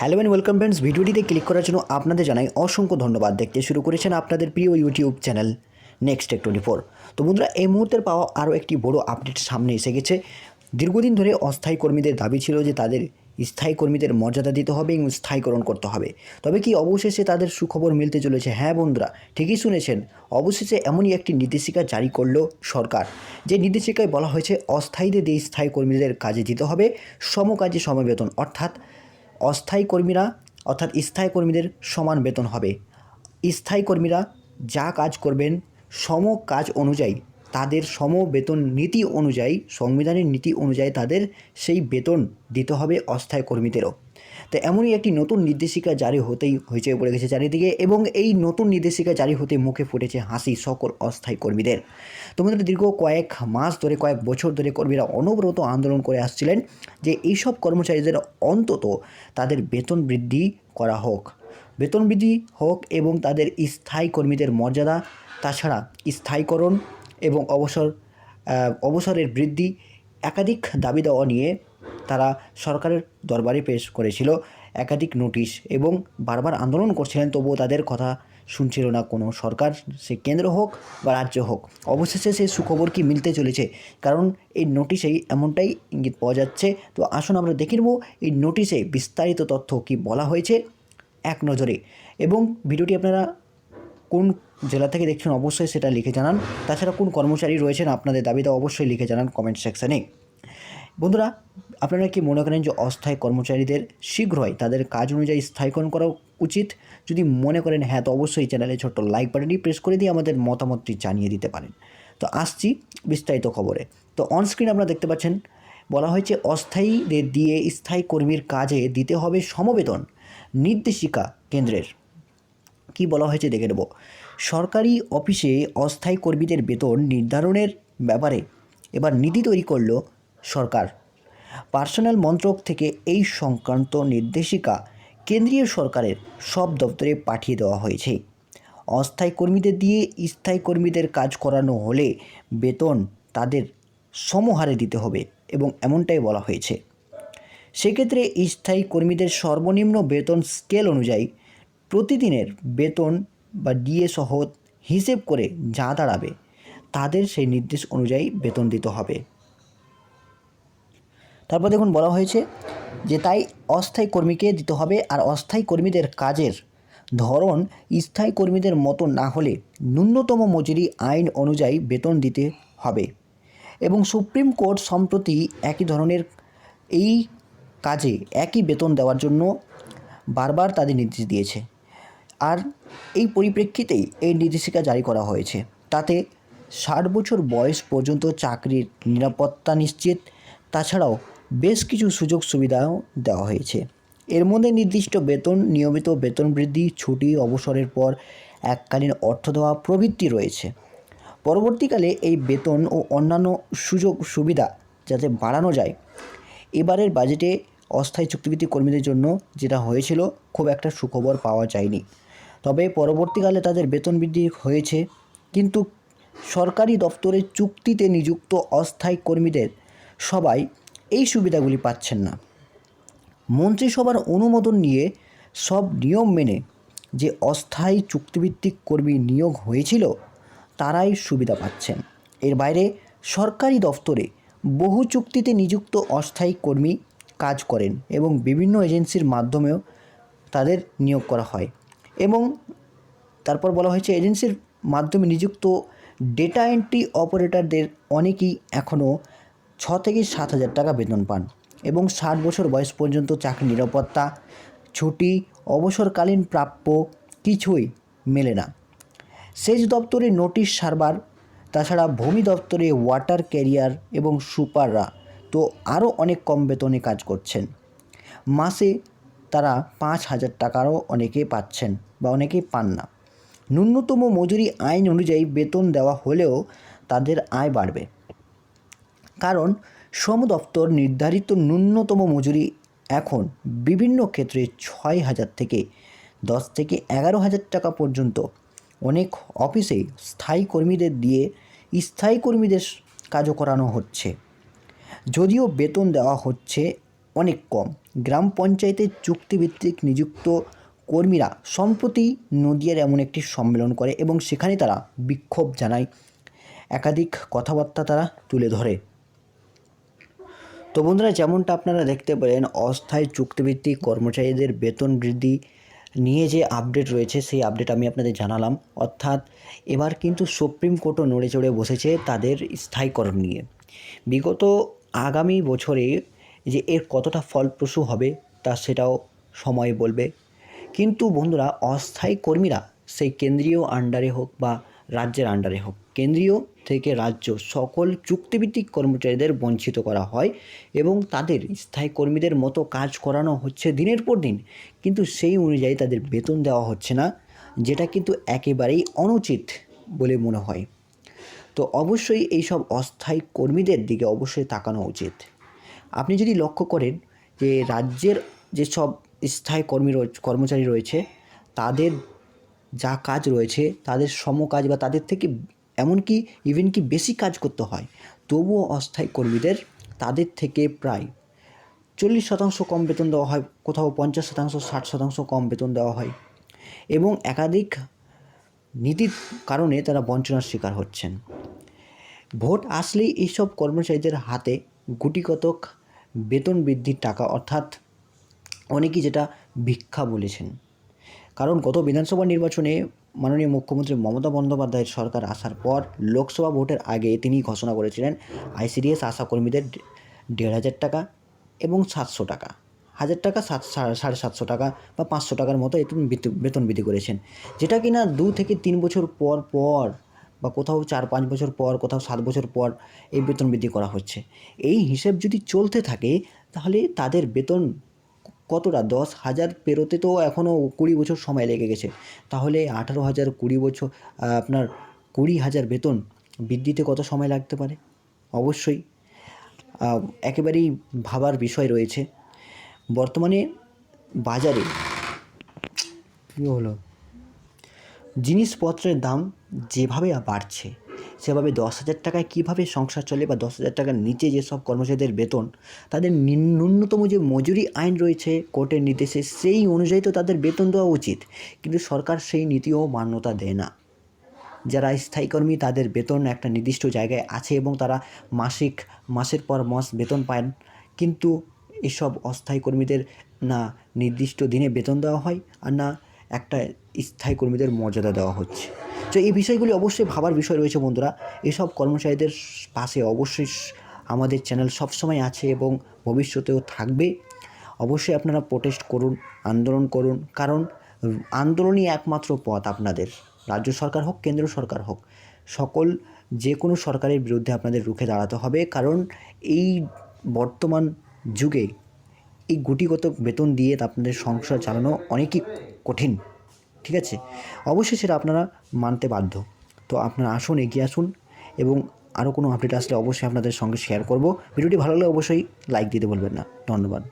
Hello and welcome friends, ভিডিওটিতে click করার জন্য আপনাদের জানাই অসংখ্য ধন্যবাদ। দেখতে শুরু করেছেন আপনাদের প্রিয় YouTube channel next tech twenty four তো বন্ধুরা, এই মুহূর্তের পাওয়া আরও একটি বড় আপডেট সামনে এসে গেছে। দীর্ঘদিন ধরে অস্থায়ী কর্মীদের দাবি ছিল যে তাদের স্থায়ী কর্মীদের মর্যাদা দিতে হবে এবং স্থায়ীকরণ করতে হবে। তবে কি অবশেষে তাদের সুখবর মিলতে চলেছে? হ্যাঁ বন্ধুরা, ঠিকই শুনেছেন। অবশেষে এমনই একটি নির্দেশিকা জারি করল সরকার, যে নির্দেশিকায় বলা হয়েছে, অস্থায়ীদের দিয়ে স্থায়ী কর্মীদের কাজে দিতে হবে, সমকাজে সমবেতন, অর্থাৎ অস্থায়ী কর্মীরা, অর্থাৎ স্থায়ী কর্মীদের সমান বেতন হবে। স্থায়ী কর্মীরা যা কাজ করবেন সম কাজ অনুযায়ী, তাদের সম বেতন নীতি অনুযায়ী, সংবিধানের নীতি অনুযায়ী তাদের সেই বেতন দিতে হবে অস্থায়ী কর্মীদেরও। তো এমনই একটি নতুন নির্দেশিকা জারি হতেই হয়েছে পড়ে গেছে চারিদিকে এবং এই নতুন নির্দেশিকা জারি হতে মুখে ফুটেছে হাসি সকল অস্থায়ী কর্মীদের। তোমাদের দীর্ঘ কয়েক মাস ধরে, কয়েক বছর ধরে কর্মীরা অনবরত আন্দোলন করে আসছিলেন যে এইসব কর্মচারীদের অন্তত তাদের বেতন বৃদ্ধি করা হোক। বেতন বৃদ্ধি হোক এবং তাদের স্থায়ী কর্মীদের মর্যাদা, তাছাড়া স্থায়ীকরণ এবং অবসর অবসরের বৃদ্ধি একাধিক দাবি দেওয়া নিয়ে তারা সরকারের দরবারে পেশ করেছিল একাধিক নোটিশ এবং বারবার আন্দোলন করছিলেন, তবুও তাদের কথা শুনছিল না কোনো সরকার, সে কেন্দ্র হোক বা রাজ্য হোক। অবশেষে সেই সুখবর কি মিলতে চলেছে? কারণ এই নোটিশেই এমনটাই ইঙ্গিত পাওয়া যাচ্ছে। তো আসুন আমরা দেখে নেব এই নোটিশে বিস্তারিত তথ্য কি বলা হয়েছে এক নজরে। এবং ভিডিওটি আপনারা কোন জেলা থেকে দেখছেন অবশ্যই সেটা লিখে জানান। তাছাড়া কোন কর্মচারী রয়েছেন আপনাদের দাবিটা অবশ্যই লিখে জানান কমেন্ট সেকশানে। বন্ধুরা, আপনারা কি মনে করেন যে অস্থায়ী কর্মচারীদের শীঘ্রই তাদের কাজ অনুযায়ী স্থায়ীকরণ করা উচিত? যদি মনে করেন হ্যাঁ তো অবশ্যই চ্যানেলে ছোট্ট লাইক বাটনটি প্রেস করে দিয়ে আমাদের মতামতটি জানিয়ে দিতে পারেন। তো আসছি বিস্তারিত খবরে। তো অনস্ক্রিন আপনারা দেখতে পাচ্ছেন, বলা হয়েছে অস্থায়ীদের দিয়ে স্থায়ী কর্মীর কাজে দিতে হবে সমবেতন নির্দেশিকা কেন্দ্রের। কি বলা হয়েছে দেখে নেব। সরকারি অফিসে অস্থায়ী কর্মীদের বেতন নির্ধারণের ব্যাপারে এবার নীতি তৈরি করল সরকার। পার্সোনাল মন্ত্রক থেকে এই সংক্রান্ত নির্দেশিকা কেন্দ্রীয় সরকারের সব দপ্তরে পাঠিয়ে দেওয়া হয়েছে। অস্থায়ী কর্মীদের দিয়ে স্থায়ী কর্মীদের কাজ করানো হলে বেতন তাদের সমহারে দিতে হবে এবং এমনটাই বলা হয়েছে। সেক্ষেত্রে স্থায়ী কর্মীদের সর্বনিম্ন বেতন স্কেল অনুযায়ী প্রতিদিনের বেতন বা ডিএ সহ হিসেব করে যা দাঁড়াবে, তাদের সেই নির্দেশ অনুযায়ী বেতন দিতে হবে। তারপর দেখুন বলা হয়েছে যে তাই অস্থায়ী কর্মীকে দিতে হবে আর অস্থায়ী কর্মীদের কাজের ধরন স্থায়ী কর্মীদের মতো না হলে ন্যূনতম মজুরি আইন অনুযায়ী বেতন দিতে হবে। এবং সুপ্রিম কোর্ট সম্প্রতি একই ধরনের এই কাজে একই বেতন দেওয়ার জন্য বারবার তাদের নির্দেশ দিয়েছে। আর এই পরিপ্রেক্ষিতেই এই নির্দেশিকা জারি করা হয়েছে। তাতে ষাট বছর বয়স পর্যন্ত চাকরির নিরাপত্তা নিশ্চিত। তাছাড়াও বেশ কিছু সুযোগ সুবিধাও দেওয়া হয়েছে। এর মধ্যে নির্দিষ্ট বেতন, নিয়মিত বেতন বৃদ্ধি, ছুটি, অবসরের পর এককালীন অর্থ দেওয়া প্রভৃতি রয়েছে। পরবর্তীকালে এই বেতন ও অন্যান্য সুযোগ সুবিধা যাতে বাড়ানো যায়, এবারের বাজেটে অস্থায়ী চুক্তিভিত্তিক কর্মীদের জন্য যেটা হয়েছিল খুব একটা সুখবর পাওয়া যায়নি। তবে পরবর্তীকালে তাদের বেতন বৃদ্ধি হয়েছে, কিন্তু সরকারি দপ্তরের চুক্তিতে নিযুক্ত অস্থায়ী কর্মীদের সবাই এই সুবিধাগুলি পাচ্ছেন না। মন্ত্রিসভার অনুমোদন নিয়ে সব নিয়ম মেনে যে অস্থায়ী চুক্তিভিত্তিক কর্মী নিয়োগ হয়েছিল, তারাই সুবিধা পাচ্ছেন। এর বাইরে সরকারি দপ্তরে বহু চুক্তিতে নিযুক্ত অস্থায়ী কর্মী কাজ করেন এবং বিভিন্ন এজেন্সির মাধ্যমেও তাদের নিয়োগ করা হয় এবং তারপর বলা হয়েছে এজেন্সির মাধ্যমে নিযুক্ত ডেটা এন্ট্রি অপারেটরদের অনেকেই এখনও ছ থেকে সাত হাজার টাকা বেতন পান এবং ষাট বছর বয়স পর্যন্ত চাকরি নিরাপত্তা, ছুটি, অবসরকালীন প্রাপ্য কিছুই মেলে না। সেচ দপ্তরে নোটিশ সারবার, তাছাড়া ভূমি দপ্তরে ওয়াটার ক্যারিয়ার এবং সুপাররা তো আরও অনেক কম বেতনে কাজ করছেন। মাসে তারা পাঁচ হাজার টাকারও অনেকে পাচ্ছেন বা অনেকেই পান না। ন্যূনতম মজুরি আইন অনুযায়ী বেতন দেওয়া হলেও তাদের আয় বাড়বে। কারণ শ্রম দপ্তর নির্ধারিত ন্যূনতম মজুরি এখন বিভিন্ন ক্ষেত্রে ছয় হাজার থেকে দশ থেকে এগারো হাজার টাকা পর্যন্ত। অনেক অফিসে স্থায়ী কর্মীদের দিয়ে স্থায়ী কর্মীদের কাজও করানো হচ্ছে। যদিও বেতন দেওয়া হচ্ছে অনেক কম। গ্রাম পঞ্চায়েতের চুক্তিভিত্তিক নিযুক্ত কর্মীরা সম্প্রতি নদিয়ার এমন একটি সম্মেলন করে এবং সেখানে তারা বিক্ষোভ জানায়। একাধিক কথাবার্তা তারা তুলে ধরে। তো বন্ধুরা, যেমনটা আপনারা দেখতে পেলেন, অস্থায়ী চুক্তিভিত্তিক কর্মচারীদের বেতন বৃদ্ধি নিয়ে যে আপডেট রয়েছে, সেই আপডেট আমি আপনাদের জানালাম। অর্থাৎ এবার কিন্তু সুপ্রিম কোর্টও নড়ে চড়ে বসেছে তাদের স্থায়ীকরণ নিয়ে। বিগত আগামী বছরে যে এর কতটা ফলপ্রসূ হবে, তা সেটাও সময় বলবে। কিন্তু বন্ধুরা, অস্থায়ী কর্মীরা, সেই কেন্দ্রীয় আন্ডারে হোক বা রাজ্যের আন্ডারে হোক। কেন্দ্রীয় থেকে রাজ্য সকল চুক্তিভিত্তিক কর্মচারীদের বঞ্চিত করা হয় এবং তাদের স্থায়ী কর্মীদের মতো কাজ করানো হচ্ছে দিনের পর দিন। কিন্তু সেই অনুযায়ী তাদের বেতন দেওয়া হচ্ছে না, যেটা কিন্তু একেবারেই অনুচিত বলে মনে হয়। তো অবশ্যই এইসব অস্থায়ী কর্মীদের দিকে অবশ্যই তাকানো উচিত। আপনি যদি লক্ষ্য করেন যে রাজ্যের যেসব স্থায়ী কর্মী কর্মচারী রয়েছে, তাদের যা কাজ রয়েছে, তাদের সম কাজ বা তাদের থেকে এমনকি ইভেন কি বেশি কাজ করতে হয়, তবুও অস্থায়ী কর্মীদের তাদের থেকে প্রায় চল্লিশ শতাংশ কম বেতন দেওয়া হয়, কোথাও পঞ্চাশ শতাংশ, ষাট শতাংশ কম বেতন দেওয়া হয় এবং একাধিক নীতির কারণে তারা বঞ্চনার শিকার হচ্ছেন। ভোট আসলেই এইসব কর্মচারীদের হাতে গুটিকতক বেতন বৃদ্ধির টাকা, অর্থাৎ অনেকেই যেটা ভিক্ষা বলেছেন। কারণ গত বিধানসভা নির্বাচনে মাননীয় মুখ্যমন্ত্রী মমতা বন্দ্যোপাধ্যায়ের সরকার আসার পর লোকসভা ভোটের আগে তিনি ঘোষণা করেছিলেন, আইসিডিএস আশাকর্মীদের দেড় হাজার টাকা এবং সাতশো টাকা। হাজার টাকা সাত, সাড়ে সাতশো টাকা বা পাঁচশো টাকার মতো বেতন- বেতন বৃদ্ধি করেছেন। যেটা কিনা দু থেকে তিন বছর পর পর বা কোথাও চার, পাঁচ বছর পর, কোথাও সাত বছর পর এই বেতন বৃদ্ধি করা হচ্ছে। এই হিসেব যদি চলতে থাকে, তাহলে তাদের বেতন কতটা? দশ হাজার পেরোতে তো এখনও কুড়ি বছর সময় লেগে গেছে। তাহলে আঠারো হাজার কুড়ি বছর আপনার কুড়ি হাজার বেতন বৃদ্ধিতে কত সময় লাগতে পারে? অবশ্যই। একেবারেই ভাবার বিষয় রয়েছে। বর্তমানে বাজারে কী হলো? জিনিসপত্রের দাম যেভাবে বাড়ছে সেভাবে দশ হাজার টাকায় কীভাবে সংসার চলে বা দশ হাজার টাকার নিচে যেসব কর্মচারীদের বেতন, তাদের ন্যূনতম যে মজুরি আইন রয়েছে কোর্টের নির্দেশে সেই অনুযায়ী তো তাদের বেতন দেওয়া উচিত। কিন্তু সরকার সেই নীতিও মান্যতা দেয় না। যারা স্থায়ী কর্মী তাদের বেতন একটা নির্দিষ্ট জায়গায় আছে এবং তারা মাসিক, মাসের পর মাস বেতন পান কিন্তু এসব অস্থায়ী কর্মীদের না নির্দিষ্ট দিনে বেতন দেওয়া হয় আর না একটা স্থায়ী কর্মীদের মর্যাদা দেওয়া হচ্ছে। তো এই বিষয়গুলি অবশ্যই ভাবার বিষয় রয়েছে বন্ধুরা। এসব কর্মচারীদের পাশে অবশ্যই আমাদের চ্যানেল সবসময় আছে এবং ভবিষ্যতেও থাকবে। অবশ্যই আপনারা প্রোটেস্ট করুন, আন্দোলন করুন, কারণ আন্দোলনই একমাত্র পথ আপনাদের। রাজ্য সরকার হোক, কেন্দ্র সরকার হোক, সকল যে কোনো সরকারের বিরুদ্ধে আপনাদের রুখে দাঁড়াতে হবে। কারণ এই বর্তমান যুগে এই গুটিগত বেতন দিয়ে আপনাদের সংসার চালানো অনেকই কঠিন। ঠিক আছে? অবশ্যই সেটা আপনারা মানতে বাধ্য। তো আপনারা আসুন, এগিয়ে আসুন এবং আরও কোনো আপডেট আসলে অবশ্যই আপনাদের সঙ্গে শেয়ার করব। ভিডিওটি ভালো লাগলে অবশ্যই লাইক দিতে বলবেন না। ধন্যবাদ।